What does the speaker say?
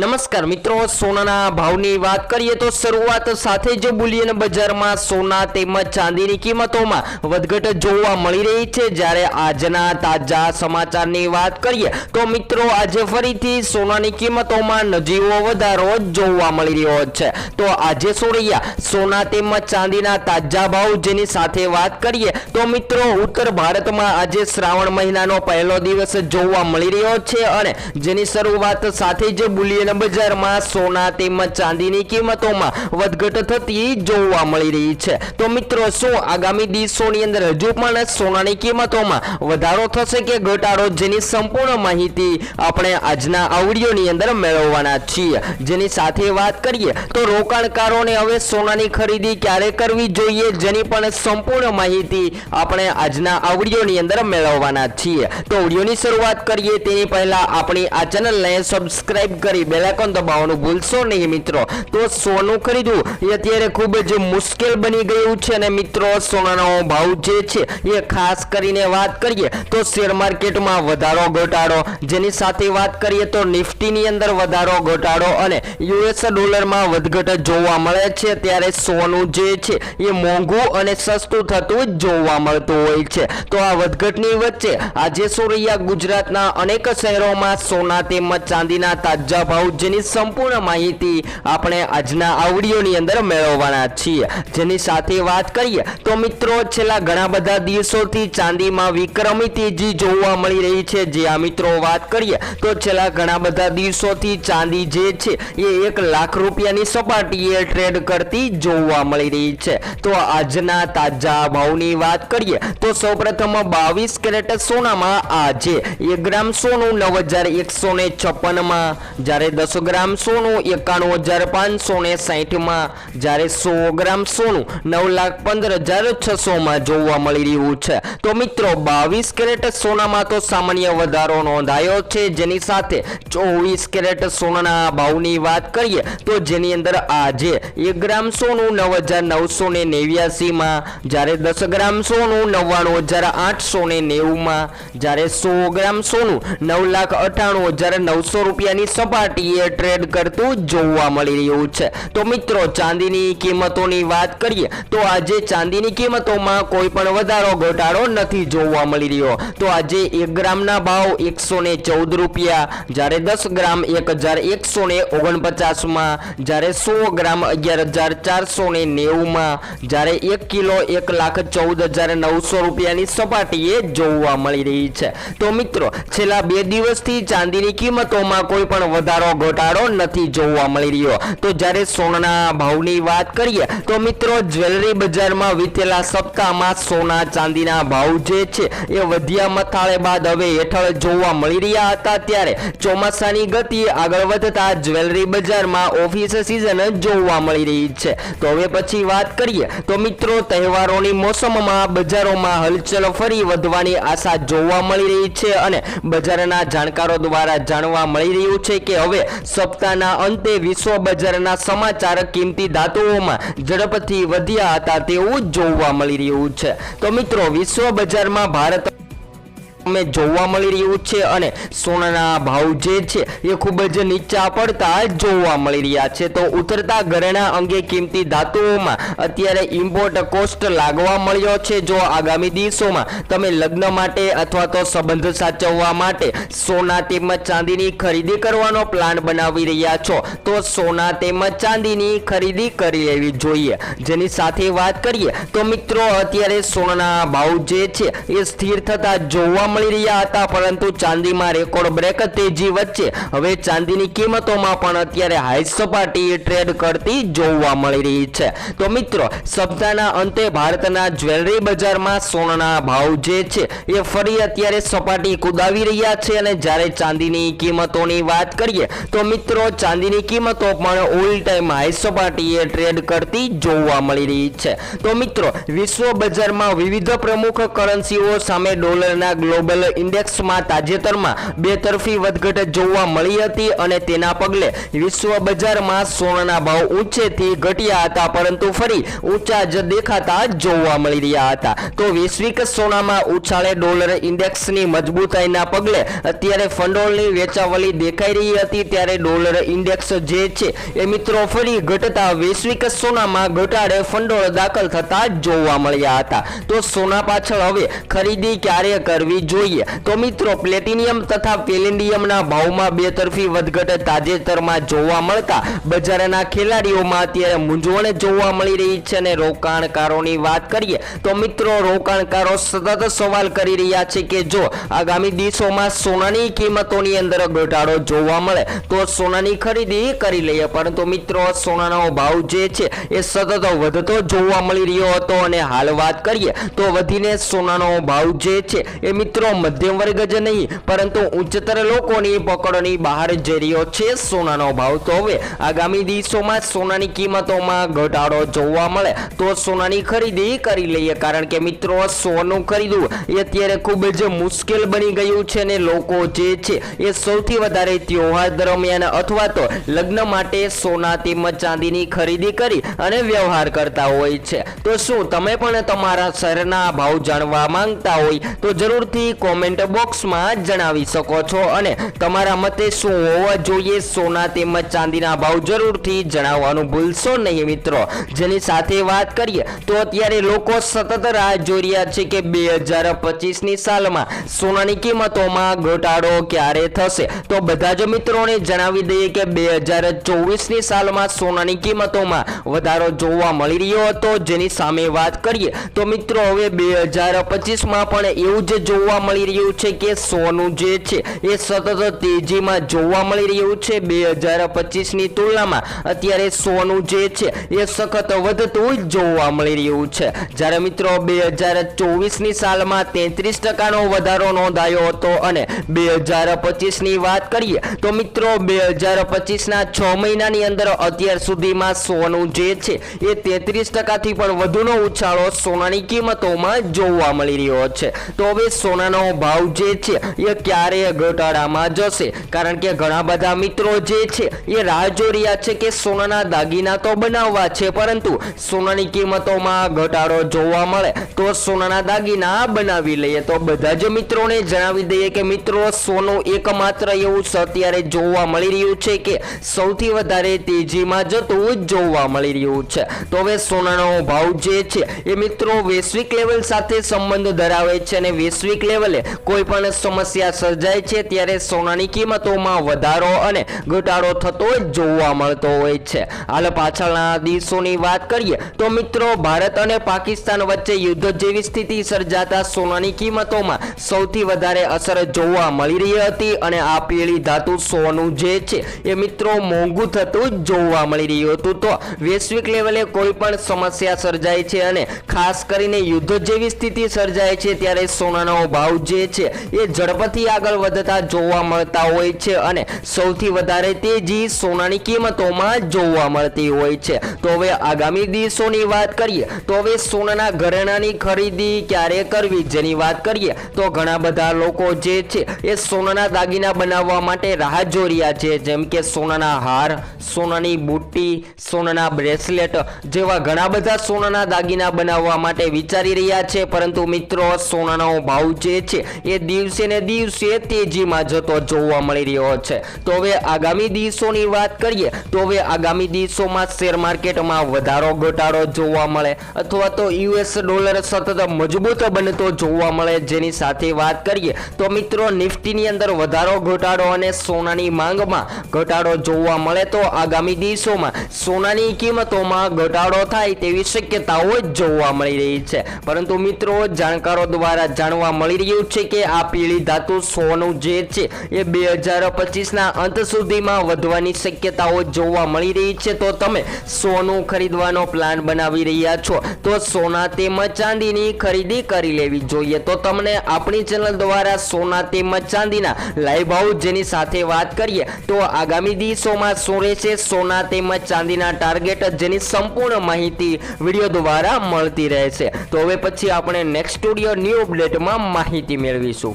નમસ્કાર મિત્રો, સોનાના ભાવની વાત કરીએ તો શરૂઆત સાથે જ બુલિયન બજારમાં સોના તેમજ ચાંદીની કિંમતોમાં વધઘટ જોવા મળી રહી છે. જ્યારે આજના તાજા સમાચારની વાત કરીએ તો મિત્રો, આજે ફરીથી સોનાની કિંમતોમાં નજીવો વધારો જોવા મળી રહ્યો છે. તો આજે સોરૈયા સોના તેમજ ચાંદીના તાજા ભાવ જેની સાથે વાત કરીએ તો મિત્રો, ઉત્તર ભારતમાં આજે શ્રાવણ મહિનાનો પહેલો દિવસ જોવા મળી રહ્યો છે અને જેની શરૂઆત સાથે જ બુલિયન બજારમાં સોના તેમજ ચાંદીની કિંમતોમાં વધઘટ થતી જોવા મળી રહી છે. તો મિત્રો, શું આગામી દિવસોની અંદર હજુ પણ સોનાની કિંમતોમાં વધારો થશે કે ઘટાડો? જેની સંપૂર્ણ માહિતી આપણે આજના આવડીઓની અંદર મેળવવાના છીએ. જેની સાથે વાત કરીએ તો રોકાણકારોને હવે સોનાની ખરીદી ક્યારે કરવી જોઈએ? જેની પણ સંપૂર્ણ માહિતી આપણે આજના આવડીઓની અંદર મેળવવાના છીએ. તો વિડીયોની શરૂઆત કરીએ. તેની પહેલા આપણી આ ચેનલને સબસ્ક્રાઇબ કરી બેલાઇકોન દબાવવાનું ભૂલશો નહીં મિત્રો? તો સોનું ખરીદવું. એ અત્યારે ખૂબ જ મુશ્કેલ બની ગયું છે અને મિત્રો, સોનાનો ભાવ જે છે એ ખાસ કરીને વાત કરીએ તો શેર માર્કેટમાં વધારો ઘટાડો. જેની સાથે વાત કરીએ તો નિફ્ટીની અંદર વધારો ઘટાડો અને યુએસ ડોલરમાં વધઘટ જોવા મળે છે. ત્યારે સોનું જે છે એ મોંઘું અને સસ્તું થતું જોવા મળતું હોય છે. તો આ વધઘટની વચ્ચે આજે સોરૈયા ગુજરાતના અનેક શહેરોમાં સોના તેમજ ચાંદીના તાજા ભાવ જેની સંપૂર્ણ માહિતી આપણે આજના આવડીઓની અંદર મેળવવાના છીએ. જેની સાથે વાત કરીએ તો મિત્રો, છેલ્લા ઘણા બધા દિવસોથી ચાંદીમાં વિક્રમી તેજી જોવા મળી રહી છે. જે આ મિત્રો વાત કરીએ તો છેલ્લા ઘણા બધા દિવસોથી ચાંદી જે છે એ એક લાખ રૂપિયાની સપાટીએ ટ્રેડ કરતી જોવા મળી રહી છે. તો આજના તાજા ભાવની વાત કરીએ તો સૌપ્રથમ બાવીસ કેરેટ સોનામાં આજે એક ગ્રામ સોનું નવ હજાર એકસો ને છપ્પનમાં જ્યારે દસ ગ્રામ સોનું, એકાણું હજાર પાંચસો ને સાહીઠમાં. જ્યારે સો ગ્રામ સોનું નવ લાખ પંદર હજાર છસોમાં જોવા મળી રહ્યું છે. તો મિત્રો, બાવીસ કેરેટ સોનામાં તો સામાન્ય વધારો નોંધાયો છે. જેની સાથે ચોવીસ કેરેટ સોનાના ભાવની વાત કરીએ, તો જેની અંદર આજે એક ગ્રામ સોનું નવ હજાર નવસો ને નેવ્યાસીમાં. જ્યારે દસ ગ્રામ સોનું નવ્વાણું હજાર આઠસો ને નેવુંમાં. જ્યારે સો ગ્રામ સોનું નવ લાખ અઠાણું હજાર નવસો રૂપિયાની સપાટીએ ટ્રેડ કરતું જોવા મળી રહ્યું છે. તો મિત્રો, ચાંદીની કિંમતોની વાત કરીએ, તો આજે ચાંદીની કિંમતોમાં કોઈ પણ વધારો, ઘટાડો નથી જોવા મળી રહ્યો. તો આજે એક ગ્રામના ભાવ એકસો ને ચૌદ રૂપિયા, જ્યારે દસ ગ્રામ એક હજાર એકસો ને ઓગણપચાસમાં, જ્યારે સો ગ્રામ અગિયાર હજાર ચારસો ને નેવુંમાં, જ્યારે એક કિલો એક લાખ ચૌદ હજાર નવસો રૂપિયાની સપાટીએ જોવા મળી રહી છે. તો મિત્રો, છેલ્લા બે દિવસથી ચાંદીની કિંમતોમાં કોઈ પણ વધારો ઘટાડો નથી જોવા મળી રહ્યો. તો જ્યારે સોનાના ભાવની વાત કરીએ, તો મિત્રો જ્વેલરી બજારમાં વીતેલા સપ્તાહમાં સોના ચાંદીના ભાવ જે છે, એ વધ્યા મથાળે બાદ હવે હેઠળ જોવા મળી રહ્યા હતા. ત્યારે ચોમાસાની ગતિ આગળ વધતા જ્વેલરી બજારમાં ઓફિસ સિઝન જોવા મળી રહી છે. તો હવે પછી વાત કરીએ, તો મિત્રો તહેવારોની મોસમમાં બજારોમાં હલચલ ફરી વધવાની આશા જોવા મળી રહી છે અને બજારના જાણકારો દ્વારા જાણવા મળી રહ્યું છે કે હવે સપ્તાહના અંતે વિશ્વ બજારના સમાચાર કિંમતી ધાતુઓમાં ઝડપથી વધ્યા હતા તેવું જોવા મળી રહ્યું છે. તો મિત્રો, વિશ્વ બજારમાં ભારત અમે જોવા મળી રહ્યું છે અને સોનાના ભાવ જે છે એ ખૂબ જ નીચા પડતા જોવા મળી રહ્યા છે. તો ઉતરતા ઘરેણા અંગે કિંમતી ધાતુઓમાં અત્યારે ઇમ્પોર્ટ કોસ્ટ લાગવા મળ્યો છે. જો આગામી દિવસોમાં તમે લગ્ન માટે અથવા તો સંબંધ સાચવવા માટે સોના તેમજ ચાંદીની ખરીદી કરવાનો પ્લાન બનાવી રહ્યા છો, તો સોના તેમજ ચાંદીની ખરીદી કરી લેવી જોઈએ. જેની સાથે વાત કરીએ, તો મિત્રો, અત્યારે સોનાના ભાવ જે છે એ સ્થિર થતા જોવા મળી રહ્યા હતા, પરંતુ ચાંદીમાં રેકોર્ડ બ્રેક તેજી વચ્ચે. હવે ચાંદીની કિંમતોમાં પણ અત્યારે હાઈ સપાટીએ ટ્રેડ કરતી જોવા મળી રહી છે. તો મિત્રો, સપ્તાહના અંતે ભારતના જ્વેલરી બજારમાં સોનાના ભાવ જે છે, એ ફરી અત્યારે સપાટી કુદાવી રહ્યા છે અને જ્યારે ચાંદીની કિંમતોની વાત કરીએ, તો મિત્રો, ચાંદીની કિંમતો પણ ઓલ ટાઈમ હાઈ સપાટીએ ટ્રેડ કરતી જોવા મળી રહી છે. તો મિત્રો, વિશ્વ બજારમાં વિવિધ પ્રમુખ કરન્સીઓ સામે ડોલરના ગ્લોબલ ગ્લોબલ ઇન્ડેક્સમાં તાજેતરમાં બે તરફી વધઘટ જોવા મળી હતી અને તેના પગલે વિશ્વ બજારમાં સોનાના ભાવ ઊંચેથી ઘટ્યા હતા, પરંતુ ફરી ઊંચા જ દેખાતા જોવા મળી રહ્યા હતા. તો વૈશ્વિક સોનામાં ઉછાળે ડોલર ઇન્ડેક્સની મજબૂતાઈના પગલે અત્યારે ફંડોળની વેચાવલી દેખાઈ રહી હતી, ત્યારે ડોલર ઇન્ડેક્સ જે છે એ મિત્રો ફરી ઘટતા વૈશ્વિક સોનામાં ઘટાડે ફંડોળ દાખલ થતા જોવા મળ્યા હતા. તો સોના પાછળ હવે ખરીદી ક્યારે કરવી જોઈએ. તો મિત્રો પ્લેટિનિયમ તથા પેલેન્ડિયમના ભાવમાં બેતરફી વધઘટ તાજેતરમાં જોવા મળતા બજારના ખેલાડીઓમાં અત્યારે મૂંઝવણ જોવા મળી રહી છે અને રોકાણકારોની વાત કરીએ, તો મિત્રો, રોકાણકારો સતત સવાલ કરી રહ્યા છે કે જો આગામી દિવસોમાં સોનાની કિંમતોની અંદર ઘટાડો જોવા મળે, તો સોનાની ખરીદી કરી લઈએ. પરંતુ મિત્રો, સોનાનો ભાવ જે છે એ સતત વધતો જોવા મળી રહ્યો હતો. અને હાલ વાત કરીએ, તો વધીને સોનાનો ભાવ જે છે એ મિત્રો મધ્યમ વર્ગ જ નહીં, પરંતુ ઉચ્ચતર લોકોની પકડોની બહાર જઈ રહ્યો છે સોનાનો ભાવ. તો હવે આગામી દિવસોમાં સોનાની કિંમતોમાં ઘટાડો જોવા મળે. તો સોનાની ખરીદી કરી લઈએ, કારણ કે મિત્રો, સોનું ખરીદવું એ અત્યારે ખૂબ જ મુશ્કેલ બની ગયું છે અને લોકો જે છે એ સૌથી વધારે તહેવાર દરમિયાન અથવા તો લગ્ન માટે સોના તેમજ ચાંદીની ખરીદી કરી અને વ્યવહાર કરતા હોય છે. તો શું તમે પણ તમારા શહેરના ભાવ જાણવા માંગતા હોય તો જરૂરથી કોમેન્ટ બોક્સમાં જણાવી શકો છો અને તમારા મતે શું હોવા જોઈએ સોના તેમજ ચાંદીના ભાવ જરૂરથી જણાવવાનું ભૂલશો નહીં મિત્રો. જેની સાથે વાત કરીએ તો અત્યારે લોકો સતત રાહ જોઈ રહ્યા છે કે બે હજાર પચીસની સાલમાં સોનાની કિંમતોમાં ઘટાડો ક્યારે થશે? તો બધા જ મિત્રોને જણાવી દઈએ કે બે હજાર ચોવીસની સાલમાં સોનાની કિંમતોમાં વધારો જોવા મળી રહ્યો હતો. જેની સામે વાત કરીએ તો મિત્રો, હવે બે હજાર પચીસમાં પણ એવું જ જોવા મળી રહ્યું છે કે સોનું જે છે એ સતત તેજીમાં જોવા મળી રહ્યું છે. બે હજાર પચીસની તુલનામાં અત્યારે સોનું જે છે એ સખત વધતું જોવા મળી રહ્યું છે. જ્યારે મિત્રો બે હજાર ચોવીસની સાલમાં તેત્રીસ ટકાનો વધારો નોંધાયો હતો અને બે હજાર પચીસની વાત કરીએ તો મિત્રો બે હજાર પચીસના છ મહિનાની અંદર અત્યાર સુધીમાં સોનું જે છે એ તેત્રીસ ટકાથી પણ વધુનો ઉછાળો સોનાની કિંમતોમાં જોવા મળી રહ્યો છે. તો હવે સોનાનો ભાવ જે છે, એ ક્યારેય ઘટાડામાં જશે. કારણ કે ઘણા બધા મિત્રો જે છે, એ રાહ જોઈ રહ્યા છે કે સોનાના દાગીના તો બનાવવા છે, પરંતુ સોનાની કિંમતોમાં ઘટાડો જોવા મળે તો સોનાના દાગીના બનાવી લઈએ. તો બધા જ મિત્રોને જણાવી દઈએ કે મિત્રો, સોનું એકમાત્ર એવું અત્યારે જોવા મળી રહ્યું છે કે સૌથી વધારે તેજીમાં જતું જોવા મળી રહ્યું છે. તો હવે સોનાનો ભાવ જે છે, એ મિત્રો વૈશ્વિક લેવલ સાથે સંબંધ ધરાવે છે અને વૈશ્વિક લેવલે કોઈ પણ સમસ્યા સર્જાય છે, ત્યારે સોનાની કિંમતોમાં વધારો અને ઘટાડો થતો જોવા મળતો હોય છે. હાલ પાછળના દિવસોની વાત કરીએ, તો મિત્રો, ભારત અને પાકિસ્તાન વચ્ચે યુદ્ધ જેવી સ્થિતિ સર્જાતા સોનાની કિંમતોમાં સૌથી વધારે અસર જોવા મળી રહી હતી અને આ પીળી ધાતુ સોનું જે છે, એ મિત્રો મોંઘું થતું જોવા મળી રહ્યું હતું. તો વૈશ્વિક લેવલે કોઈ પણ સમસ્યા સર્જાય છે અને ખાસ કરીને યુદ્ધ જેવી સ્થિતિ સર્જાય છે, ત્યારે સોનાનો ભાવ જે છે એ ઝડપથી આગળ વધતા જોવા મળતા હોય છે અને સૌથી વધારે તેજી સોનાની કિંમતોમાં જોવા મળતી હોય છે. તો હવે આગામી દિવસોની વાત કરીએ, તો હવે સોનાના ઘરેણાની ખરીદી ક્યારે કરવી જેની વાત કરીએ, તો ઘણા બધા લોકો જે છે એ સોનાના દાગીના બનાવવા માટે રાહ જોઈ રહ્યા છે. જેમ કે સોનાના હાર, સોનાની બુટ્ટી, સોનાના બ્રેસલેટ જેવા ઘણા બધા સોનાના દાગીના બનાવવા માટે વિચારી રહ્યા છે. પરંતુ મિત્રો, સોનાનો ભાવ જે છે, એ દિવસે ને દિવસે તેજીમાં જતો જોવા મળી રહ્યો છે. તો હવે આગામી દિવસોની વાત કરીએ, તો હવે આગામી દિવસોમાં શેર માર્કેટમાં વધારો ઘટાડો જોવા મળે અથવા તો યુએસ ડોલર સતત મજબૂત બનતો જોવા મળે જેની સાથે વાત કરીએ, તો મિત્રો નિફ્ટીની અંદર વધારો ઘટાડો અને સોનાની માંગમાં ઘટાડો જોવા મળે તો આગામી દિવસોમાં સોનાની કિંમતોમાં ઘટાડો થાય તેવી શક્યતાઓ જ જોવા મળી રહી છે. પરંતુ મિત્રો, જાણકારો દ્વારા જાણવા મળી રહ્યું છે કે આ પીળી ધાતુ સોનું જે છે, એ બે હજાર પચીસના અંત સુધીમાં વધવાની શક્યતાઓ જોવા મળી રહી છે. તો તમે સોનું ખરીદવાનો પ્લાન બનાવી રહ્યા છો, તો સોના તેમજ ચાંદીની ખરીદી કરી લેવી જોઈએ. તો તમને આપણી ચેનલ દ્વારા સોના તેમજ ચાંદીના લાઈવ ભાવ જેની સાથે વાત કરીએ, તો આગામી દિવસોમાં શું રહેશે? સોના તેમજ ચાંદીના ટાર્ગેટ જેની સંપૂર્ણ માહિતી વીડિયો દ્વારા મળતી રહેશે. તો હવે પછી આપણે નેક્સ્ટ સ્ટુડિયો ન્યૂ અપડેટમાં માહિતી મેળવીશું.